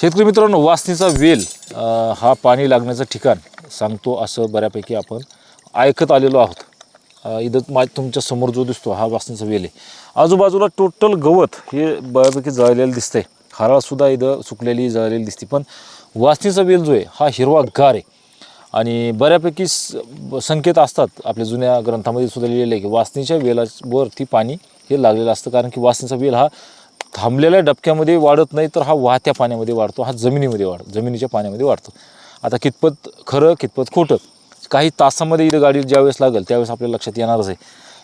शेतकरी मित्रांनो वासनीचा वेल अ, हा पाणी लागण्याचं ठिकाण सांगतो असं बऱ्यापैकी आपण ऐकत आलेलो आहोत. अ, इथं मा तुमच्यासमोर जो दिसतो हा वासनीचा वेल आहे. आजूबाजूला टोटल गवत हे बऱ्यापैकी जळलेलं दिसतंय. खाराळसुद्धा इथं सुकलेली जळलेली दिसते. पण वासनीचा वेल जो आहे हा हिरवा गार आहे. आणि बऱ्यापैकी स संकेत असतात. आपल्या जुन्या ग्रंथामध्ये सुद्धा लिहिलेलं आहे की वासनीच्या वेलावरती पाणी हे लागलेलं असतं. कारण की वासनीचा वेल हा थांबलेल्या डबक्यामध्ये वाढत नाही तर हा वाहत्या पाण्यामध्ये वाढतो हा जमिनीमध्ये वाढ जमिनीच्या पाण्यामध्ये वाढतो. आता कितपत खरं कितपत खोटं काही तासामध्ये इथं गाडी ज्यावेळेस लागेल त्यावेळेस आपल्या लक्षात येणारच आहे.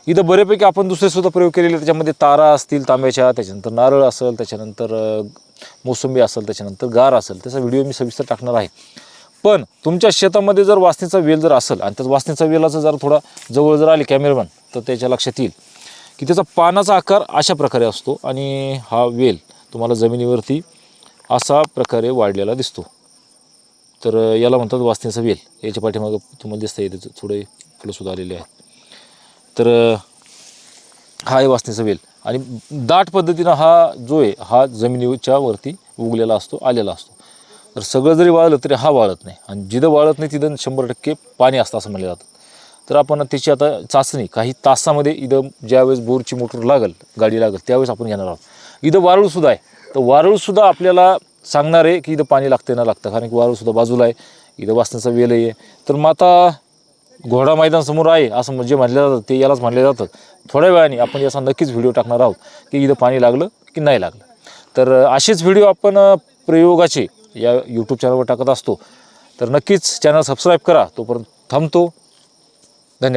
इथं बऱ्यापैकी आपण दुसरे सुद्धा प्रयोग केलेले त्याच्यामध्ये तारा असतील तांब्याच्या त्याच्यानंतर नारळ असेल त्याच्यानंतर मोसंबी असेल त्याच्यानंतर गार असेल त्याचा व्हिडिओ मी सविस्तर टाकणार आहे. पण तुमच्या शेतामध्ये जर वासनीचा वेल जर असेल आणि त्या वासनीचा वेलाचा जर थोडा जवळ जर आले कॅमेरामॅन तर त्याच्या लक्षात येईल. की त्याचा पानाचा आकार अशा प्रकारे असतो आणि हा वेल तुम्हाला जमिनीवरती असा प्रकारे वाढलेला दिसतो. तर याला म्हणतात वासनीचा वेल. याच्या पाठीमागं तुम्हाला दिसतं इथे थोडे फुलंसुद्धा आलेले आहेत. तर हा आहे वासनेचा वेल. आणि दाट पद्धतीनं हा जो आहे हा जमिनीच्या वरती उगलेला असतो आलेला असतो. तर सगळं जरी वाळलं तरी हा वाळत नाही. आणि जिथं वाळत नाही तिथं शंभर टक्के पाणी असतं असं म्हणलं जातं. तर आपण त्याची आता चाचणी काही तासामध्ये इथं ज्यावेळेस बोरची मोटर लागेल गाडी लागेल त्यावेळेस आपण घेणार आहोत. इथं वारूळसुद्धा आहे. तर वारूळसुद्धा आपल्याला सांगणार आहे की इथं पाणी लागते ना लागतं कारण की वारूळसुद्धा बाजूला आहे. इथं वाचण्याचा वेल आहे. तर मग आता घोडा मैदानसमोर आहे असं म्हणजे जे म्हटलं जातं ते यालाच म्हटलं जातं थोड्या वेळाने आपण याचा नक्कीच व्हिडिओ टाकणार आहोत की इथं पाणी लागलं की नाही लागलं. तर असेच व्हिडिओ आपण प्रयोगाचे या यूट्यूब चॅनलवर टाकत असतो. तर नक्कीच चॅनल सबस्क्राईब करा तोपर्यंत थांबतो. धन्यवाद